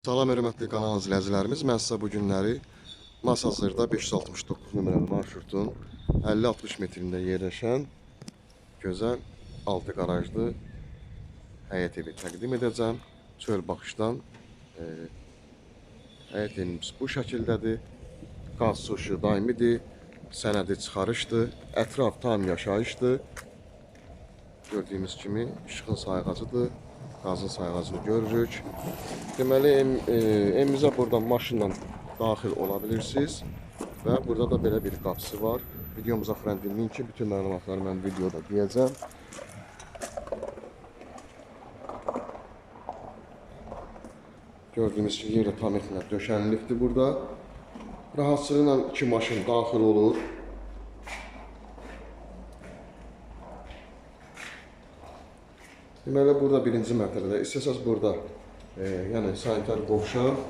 Salam hörmətli kanal izləyicilərimiz. Mən sizə bu günləri Masazırda 569 nömrəli marşrutun 50-60 metrində yerləşən gözəl 6 qarajlı həyət evi təqdim edəcəm. Çöl baxışdan e, həyət evimiz bu şəkildədir. Qaz su işığı daimidir. Sənədi çıxarışdır. Ətraf tam yaşayışdır. Gördüyümüz kimi işığın sayğacıdır. Qazın sayğacını görürük. Deməli, em, e, evimizə buradan maşınla daxil ola bilirsiniz. Və burada da belə bir qapısı var. Videomuza frəndilməyin ki, bütün məlumatları mən videoda deyəcəm. Gördüyünüz kimi yerə tam etmə döşənlikdir burada. Rahatçılıqla iki maşın daxil olur. Deməli, burada birinci mərtəbədə istəsəz burada e, yəni sanitar qovşaq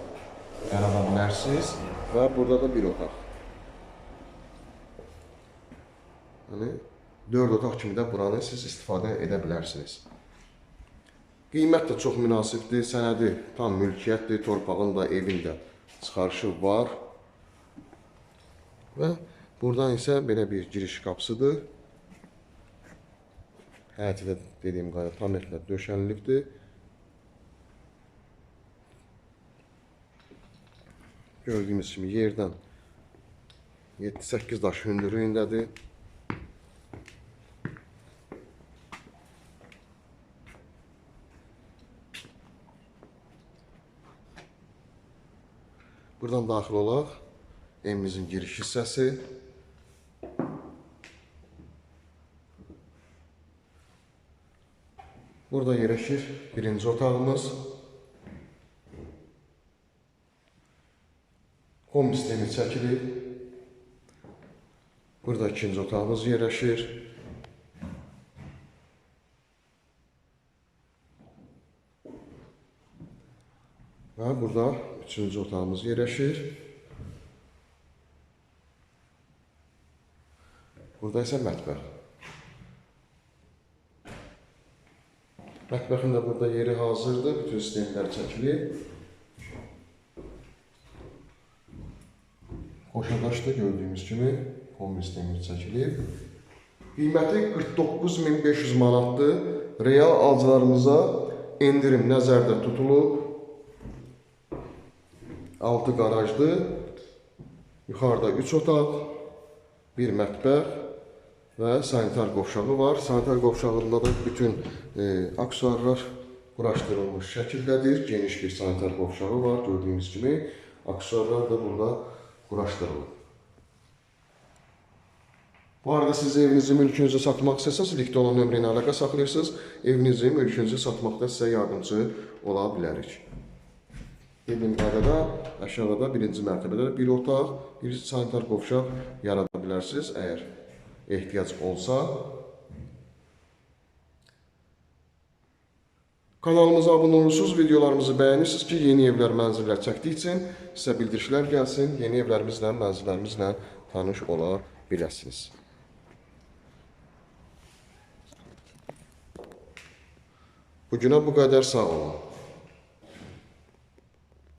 yarada bilərsiniz və burada da bir otaq. Yəni, dörd otaq kimi də buranı siz istifadə edə bilərsiniz. Qiymət də çox münasibdir, sənədi tam mülkiyyətdir, torpağın da, evin də çıxarışı var. Və buradan isə belə bir giriş qapısıdır. Həyəti də dediyim qədər tam etlə döşənlikdir. Gördüyünüz kimi yerdən 7-8 daş hündürlüyündədir. Buradan daxil olaq. Evimizin giriş hissəsi. Burada yerləşir birinci otağımız. Home sistemi çəkilib. Burada ikinci otağımız yerləşir. Və burada üçüncü otağımız yerləşir. Burada isə mətbəx. Mətbəxin də burada yeri hazırdır. Bütün sistemlər çəkilib. Qoşadaşda gördüyümüz kimi kombi sistemi çəkilib. Qiyməti 49500 manatdır. Real alıcılarımıza endirim nəzərdə tutulub. 6 qarajlı, yuxarıda 3 otaq, bir mətbəx və sanitar qovşağı var. Sanitar qovşağında da bütün e, aksesuarlar quraşdırılmış şəkildədir. Geniş bir sanitar qovşağı var gördüyünüz kimi. Aksesuarlar da burada quraşdırılıb. Bu arada siz evinizi, mülkünüzü satmaq istəsəniz, likdə olan nömrə ilə əlaqə saxlayırsınız. Evinizi, mülkünüzü satmaqda sizə yardımcı ola bilərik. Dediyim qaydada aşağıda birinci mərtəbədə bir otaq, bir sanitar qovşaq yarada bilərsiniz əgər ehtiyac olsa. Kanalımıza abunə olursunuz, videolarımızı bəyənirsiniz ki, yeni evlər, mənzillər çəkdiyi üçün sizə bildirişlər gəlsin, yeni evlərimizlə, mənzillərimizlə tanış ola biləsiniz. Bugünə bu qədər sağ olun.